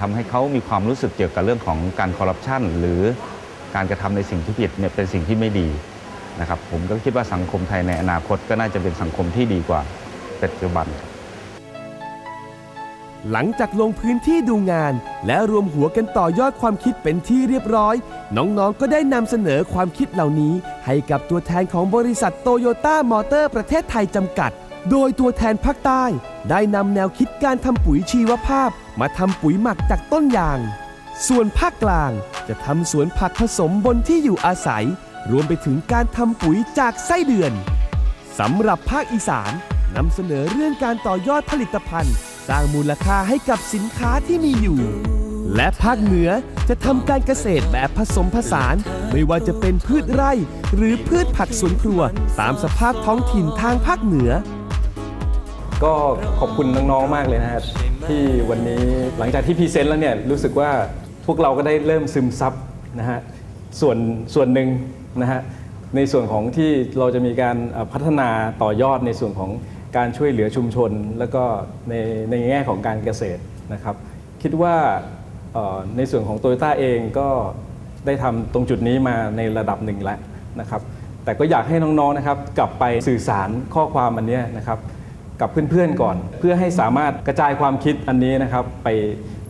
ทำาให้เขามีความรู้สึกเกี่ยวกับเรื่องของการคอร์รัปชันหรือการกระทำในสิ่งที่ผิดเนี่ยเป็นสิ่งที่ไม่ดีนะครับผมก็คิดว่าสังคมไทยในอนาคตก็น่าจะเป็นสังคมที่ดีกว่าปัจจุบัน หลังจากลงพื้นที่ดูงาน และรวมหัวกันต่อยอดความคิดเป็นที่เรียบร้อย น้องๆก็ได้นำเสนอความคิดเหล่านี้ ให้กับตัวแทนของบริษัทโตโยต้ามอเตอร์ประเทศไทยจำกัด โดยตัวแทนภาคใต้ ได้นำแนวคิดการทำปุ๋ยชีวภาพ มาทำปุ๋ยหมักจากต้นยาง ส่วนภาคกลางจะทำสวนผักผสมบนที่อยู่อาศัย รวมไปถึงการทำปุ๋ยจากไส้เดือนสำหรับภาคอีสานนำเสนอเรื่องการต่อยอดผลิตภัณฑ์ สร้างมูลค่าให้กับสินค้าที่มีอยู่ และภาคเหนือจะทำการเกษตรแบบผสมผสาน ไม่ว่าจะเป็นพืชไร่ หรือพืชผักสวนครัว ตามสภาพท้องถิ่นทางภาคเหนือ ก็ขอบคุณน้องๆมากเลยนะฮะ ที่วันนี้หลังจากที่พรีเซนต์แล้วเนี่ยรู้สึกว่าพวกเราก็ได้เริ่มซึมซับนะฮะส่วนส่วนหนึ่งนะฮะในส่วนของที่เราจะมีการพัฒนาต่อยอดในส่วนของการช่วยเหลือชุมชน แล้วก็ในในแง่ของการเกษตรนะครับ คิดว่าในส่วนของโตโยต้าเองก็ได้ทำตรงจุดนี้มาในระดับหนึ่งแล้วนะครับ แต่ก็อยากให้น้องๆนะครับกลับไปสื่อสารข้อความอันนี้นะครับ กับเพื่อนๆก่อน เพื่อให้สามารถกระจายความคิดอันนี้นะครับไป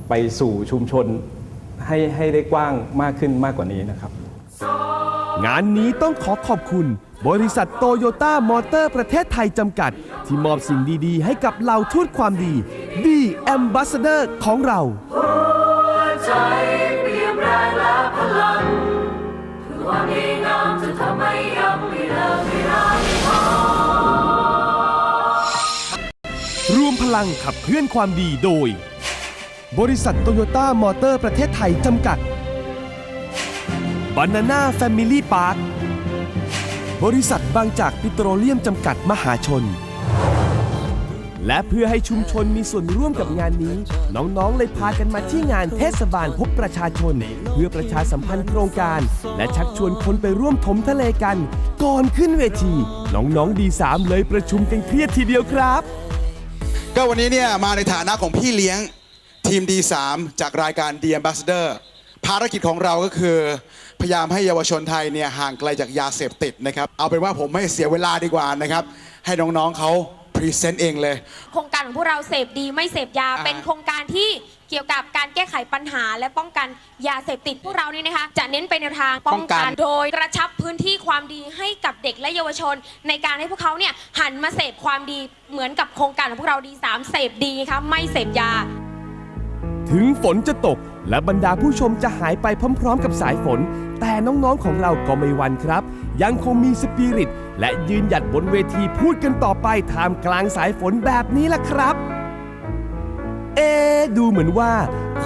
ไปสู่ชุมชนให้ให้ได้กว้างมากขึ้นมากกว่านี้นะครับ งานนี้ต้องขอขอบคุณ บริษัทโตโยต้ามอเตอร์ประเทศไทยจำกัด ที่มอบสิ่งดีๆ ให้กับเหล่าทูตความดีดีแอมบ s สเดอร์ของเราใจเปรียบแรงและพลังคือความดีงามจะทำให้ ลังขับเคลื่อนความดีโดย บริษัทโตโยต้ามอเตอร์ประเทศไทยจำกัด Banana Family Park บริษัทบางจากปิโตรเลียมจำกัดมหาชน และเพื่อให้ชุมชนมีส่วนร่วมกับงานนี้ น้องๆ เลยพากันมาที่งานเทศบาลพบประชาชน เพื่อประชาสัมพันธ์โครงการ และชักชวนคนไปร่วมถมทะเลกัน ก่อนขึ้นเวที น้องๆดีสามเลยประชุมกันเครียดทีเดียวครับ ก็วันนี้เนี่ยมาในฐานะของพี่เลี้ยงทีม D3 จากรายการ The Ambassador ภารกิจของเราก็คือ พยายามให้เยาวชนไทยเนี่ยห่างไกลจากยาเสพติดนะครับ เอาเป็นว่าผมไม่เสียเวลาดีกว่านะครับ ให้น้องๆเขาพรีเซนต์เองเลย โครงการของพวกเราเสพดีไม่เสพยาอ่าเป็นโครงการที่ เกี่ยวกับการแก้ไขปัญหาและป้องกันยาเสพติดพวกเรานี่นะคะ จะเน้นไปในทางป้องกัน โดยกระชับพื้นที่ความดีให้กับเด็กและเยาวชน ในการให้พวกเขาเนี่ยหันมาเสพความดีเหมือนกับโครงการของพวกเราดีสามเสพดีค่ะไม่เสพยา ถึงฝนจะตกและบรรดาผู้ชมจะหายไปพร้อม ๆ กับสายฝน แต่น้องๆของเราก็ไม่หวันครับ ยังคงมีสปิริตและยืนหยัดบนเวทีพูดกันต่อไปท่ามกลางสายฝนแบบนี้ล่ะครับ เอะดูเหมือนว่า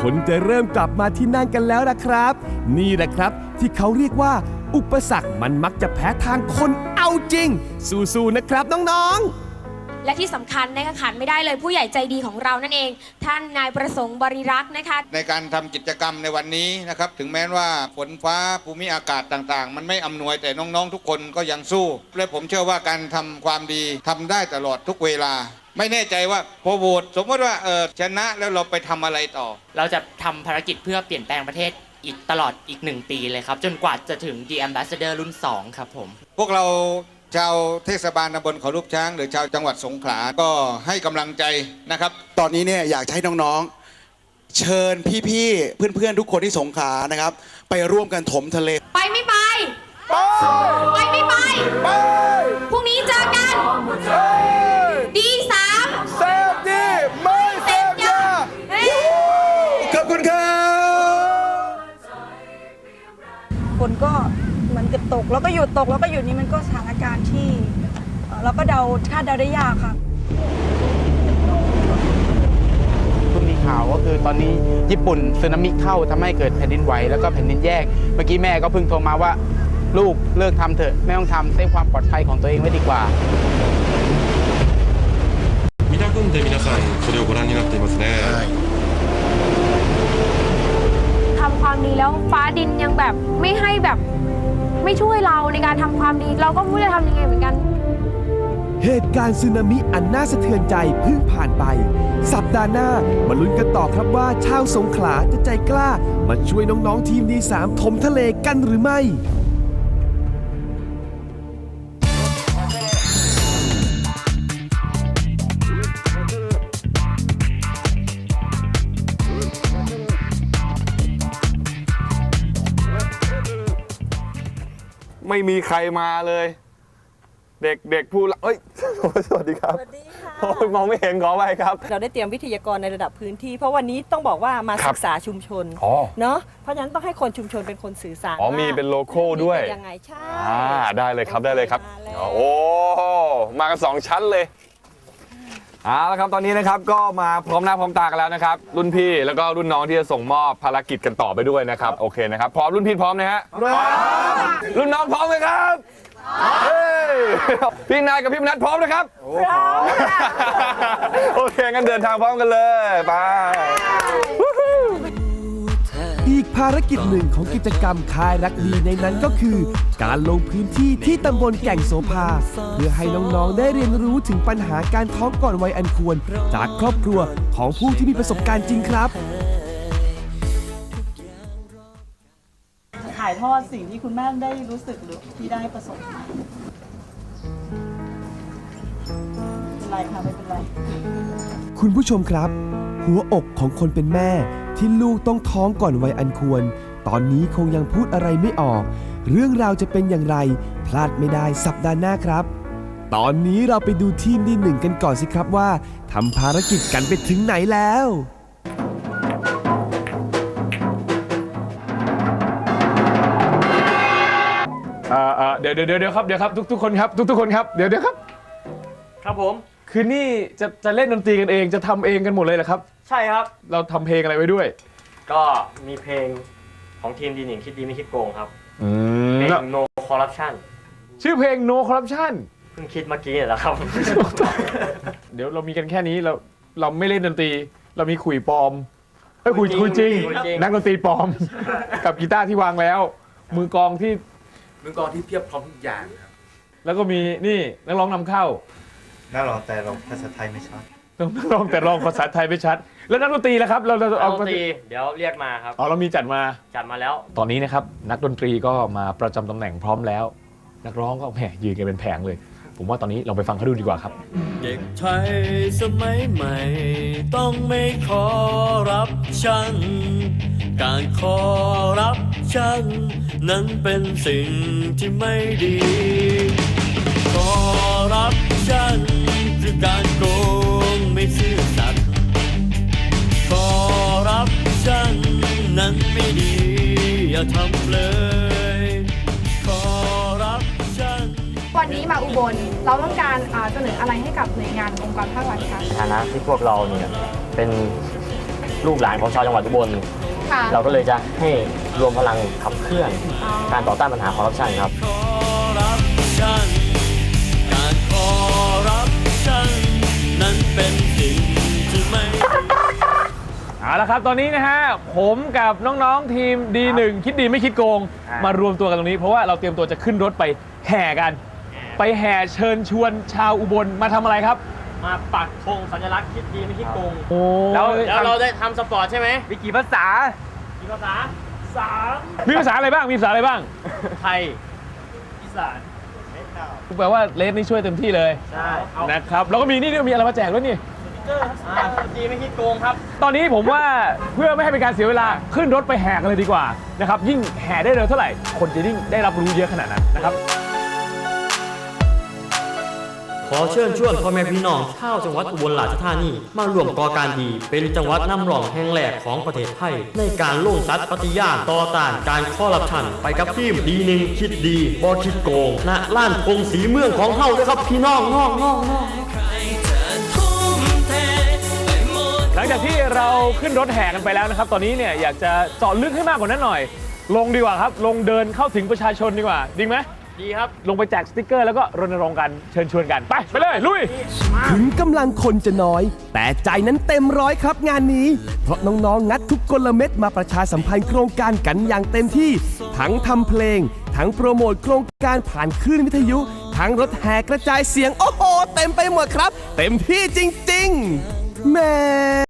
คนจะเริ่มกลับมาที่นั่งกันแล้วล่ะครับ นี่แหละครับ ที่เขาเรียกว่า อุปสรรคมันมักจะแพ้ทางคนเอาจริง สู้ๆนะครับน้องๆและที่สำคัญนะคะขาดไม่ได้เลยผู้ใหญ่ใจดีของเรานั่นเอง ท่านนายประสงค์บริรักษ์นะคะ ในการทำกิจกรรมในวันนี้นะครับ ถึงแม้ว่าฝนฟ้าภูมิอากาศต่างๆ มันไม่อำนวยแต่น้องๆ ทุกคนก็ยังสู้ และผมเชื่อว่าการทำความดีทำได้ตลอดทุกเวลา ไม่แน่ใจว่าพอโหวตสมมติว่าเออชนะแล้วเราไปทำอะไรต่อ เราจะทำภารกิจเพื่อเปลี่ยนแปลงประเทศอีกตลอดอีกหนึ่งปีเลยครับ จนกว่าจะถึง The Ambassador รุ่น 2 ครับผม พวกเราชาวเทศบาลตำบลเขาลูกช้าง หรือชาวจังหวัดสงขลาก็ให้กำลังใจนะครับ ตอนนี้เนี่ยอยากจะให้น้องๆ เชิญพี่ๆ เพื่อนๆ ทุกคนที่สงขลานะครับ ไปร่วมกันถมทะเล ไปไม่ไป ไปไม่ไปพรุ่ ฝนก็เหมือนกับตก แล้วก็หยุดตกแล้วก็หยุดนี่มันก็สถานการณ์ที่เอ่อเราก็เดาคาดเดาได้ยากค่ะ เพิ่งมีข่าวก็คือตอนนี้ญี่ปุ่นสึนามิเข้าทำให้เกิดแผ่นดินไหวแล้วก็แผ่นดินแยก เมื่อกี้แม่ก็เพิ่งโทรมาว่า ลูกเลิกทำเถอะไม่ต้องทำเซฟความปลอดภัยของตัวเองไว้ดีกว่า ミラ君で皆さんそれをご覧になっていますね。 ทำ ความดีแล้วฟ้าดินยังแบบไม่ให้แบบไม่ช่วยเราในการทำความดี เราก็ไม่รู้จะทำยังไงเหมือนกัน เหตุการณ์สึนามิอันน่าสะเทือนใจเพิ่งผ่านไป สัปดาห์หน้ามาลุ้นกันต่อครับว่าชาวสงขลาจะใจกล้า มาช่วยน้อง ๆ ทีมดีสามถมทะเลกันหรือไม่ ไม่มีใครมาเลย เด็กเด็กผู้ละเอ้ย สวัสดีครับสวัสดีค่ะโอ้ยมองไม่เห็นขอไปครับ เราได้เตรียมวิทยากรในระดับพื้นที่ เพราะวันนี้ต้องบอกว่ามาครัศึบกษาชุมชนอ๋อ เนาะเพราะฉะนั้นต้องให้คนชุมชนเป็นคนสื่อสารอ๋อว่ามีเป็นโลโก้ด้วย เป็นยังไงใช่ อ่าได้เลยครับได้เลยครับอ๋อโอ้มากันสองชั้นเลย เอาละครับตอนนี้นะครับก็มาพร้อมหน้าพร้อมตากันแล้วนะครับ รุ่นพี่แล้วก็รุ่นน้องที่จะส่งมอบภารกิจกันต่อไปด้วยนะครับโอเคนะครับพร้อมรุ่นพี่พร้อมนะฮะพร้อมรุ่นน้องพร้อมไหมครับเฮ้ยพี่นายกับพี่มนัทพร้อมนะครับพร้อมโอเคงั้นเดินทางพร้อมกันเลยไปอีก ภารกิจหนึ่งของกิจกรรมคายรักดีในนั้นก็คือ การลงพื้นที่ที่ตำบลแก่งโสภา เพื่อให้น้องๆได้เรียนรู้ถึงปัญหาการท้องก่อนวัยอันควร จากครอบครัวของผู้ที่มีประสบการณ์จริงครับ ถ่ายทอดสิ่งที่คุณแม่ได้รู้สึกหรือที่ได้ประสบมาเป็นไรคะไม่เป็นไร คุณผู้ชมครับ หัวอกของคนเป็นแม่ที่ลูกต้องท้องก่อนวัยอันควร ตอนนี้คงยังพูดอะไรไม่ออก เรื่องราวจะเป็นอย่างไร พลาดไม่ได้สัปดาห์หน้าครับ ตอนนี้เราไปดูทีมดีหนึ่งกันก่อนสิครับว่าทำภารกิจกันไปถึงไหนแล้วอ่าอ่าเดี๋ยวเดี๋ยวเดี๋ยวครับเดี๋ยวครับทุกทุกคนครับทุกทุกคนครับเดี๋ยวเดี๋ยวครับ ครับผม คือนี่จะจะเล่นดนตรีกันเองจะทำเองกันหมดเลยเหรอครับ ใช่ครับ เราทำเพลงอะไรไว้ด้วย ก็มีเพลงของทีมดีหนิงคิดดีไม่คิดโกงครับ อืเพลมง No Corruption ชื่อเพลง No Corruption เพิ่งคิดเมื่อกี้เนี่ยแหละครับ เดี๋ยวเรามีกันแค่นี้เราเราไม่เล่นดนตรี เรามีคุยปลอมเอ้ยคุยคุยจริงคุยจริง นักดนตรีปลอม กับกีตาร์ที่วางแล้ว มือกลองที่มือกลองที่เพียบพร้อมทุกอย่างครับแล้วก็มีนี่นักร้องนำเข้า น่าลองแต่ลองภาษาไทยไม่ชัด นักร้องแต่ร้องภาษาไทยไม่ชัด แล้วนักดนตรีล่ะครับเราเราเอาเอาดนตรีเดี๋ยวเรียกมาครับ อ๋อเรามีจัดมา จัดมาแล้ว ตอนนี้นะครับนักดนตรีก็มาประจำตำแหน่งพร้อมแล้ว นักร้องก็แหมยืนกันเป็นแผงเลย ผมว่าตอนนี้เราไปฟังเขาดูดีกว่าครับ เด็กไทยสมัยใหม่ ต้องไม่ขอรับชันการขอรับชันนั้นเป็นสิ่งที่ไม่ดี ขอรับชันคือการโกงไม่ซื่อสัตย์ นนั้นไม่ดี อย่าทำเลย ขอรับชัน วันนี้มาอุบลเราต้องการอ่าเสนออะไรให้กับหน่วยงานองค์กรภาครัฐคะในฐานะที่พวกเราเนี่ยเป็นลูกหลานของชาวจังหวัดอุบล ค่ะเราก็เลยจะให้รวมพลังขับเคลื่อน การต่อต้านปัญหาคอร์รัปชันครับรับชัน เอาละครับตอนนี้นะฮะผมกับน้องๆทีมดีหนึ่งคิดดีไม่คิดโกงมารวมตัวกันตรงนี้ เพราะว่าเราเตรียมตัวจะขึ้นรถไปแห่กัน ไปแห่เชิญชวนชาวอุบลมาทำอะไรครับมาปักธงสัญลักษณ์คิดดีไม่คิดโกงโอ้แล้วแล้วเราได้ทำสปอร์ตใช่ไหมมีกี่ภาษา กี่ภาษาสามมีภาษาอะไรบ้างมีภาษาอะไรบ้างไทยอีสานแปลว่าเลสนี่ช่วยเต็มที่เลยใช่เอานะครับแล้วก็มีนี่ด้วยมีอะไรมาแจกด้วยนี่ อ่าคิดดีไม่คิดโกงครับ ตอนนี้ผมว่าเพื่อไม่ให้เป็นการเสียเวลาขึ้นรถไปแห่กันเลยดีกว่านะครับยิ่งแห่ได้เร็วเท่าไหร่ คนจะยิ่งได้รับรู้เยอะขนาดนั้นนะครับ ขอเชิญชวนพ่อแม่พี่น้องชาวจังหวัดอุบลราชธานีมาร่วมก่อการดี เป็นจังหวัดนำร่องแห่งแรกของประเทศไทย ในการลงสัตย์ปฏิญาณต่อต้านการคอร์รัปชันไปกับทีมดีหนึ่งคิดดีบอคิดโกงณล้านพงสีเมืองของเฮาด้วยครับพี่น้องน้องน้องน้อง ลังจากที่เราขึ้นรถแห่กันไปแล้วนะครับ ตอนนี้เนี่ยอยากจะเจาะลึกให้มากกว่านั้นหน่อย ลงดีกว่าครับ ลงเดินเข้าถึงประชาชนดีกว่าดีไหมดีครับ ลงไปแจกสติกเกอร์แล้วก็รณรงค์กันเชิญชวนกันไปไปเลยลุย ถึงกำลังคนจะน้อย แต่ใจนั้นเต็มร้อยครับงานนี้ เพราะน้องๆ งัดทุกกลเม็ดมาประชาสัมพันธ์โครงการกันอย่างเต็มที่ ทั้งทำเพลง ทั้งโปรโมทโครงการผ่านคลื่นวิทยุ ทั้งทั้งรถแห่กระจายเสียง โอ้โห เต็มไปหมดครับ เต็มที่จริงๆแหม่